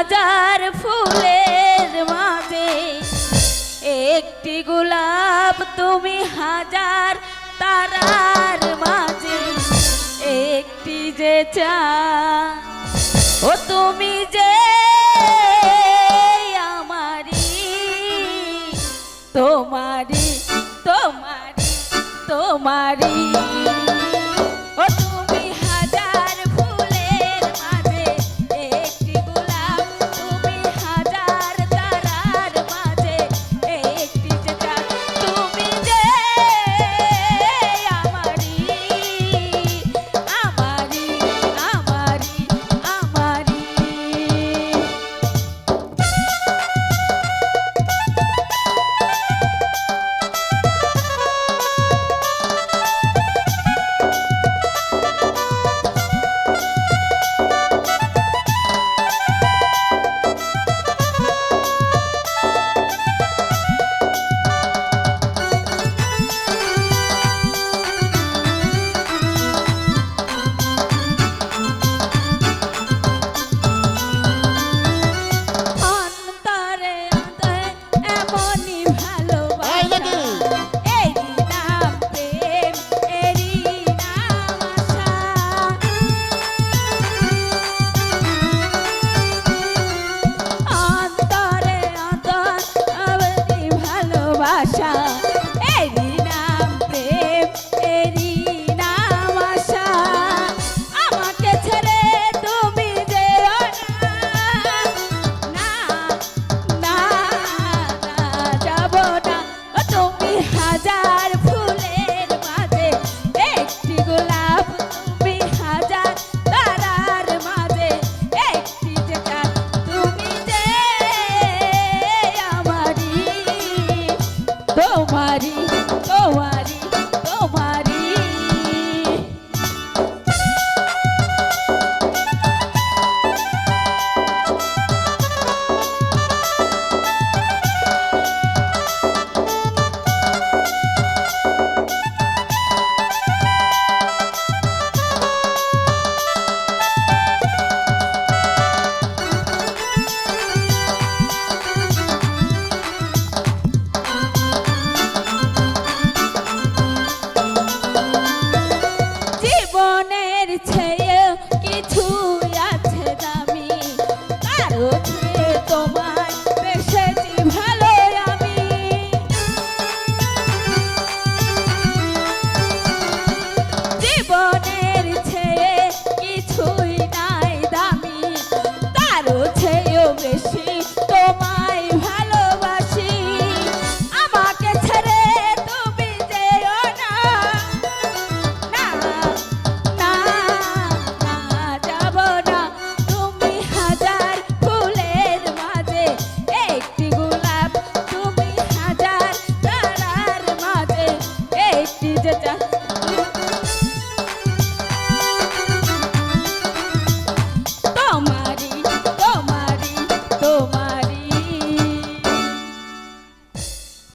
হাজার ফুলের মাঝে, একটি গোলাপ তুমি হাজার তারার মাঝে, একটি যে চা। ও তুমি যে আমারি তোমারি তোমারি তোমারি আশা চেয়ে কিছু আছে দামি। কারও চেয়ে তোমায় বেশেছি ভালো আমি। জীবনে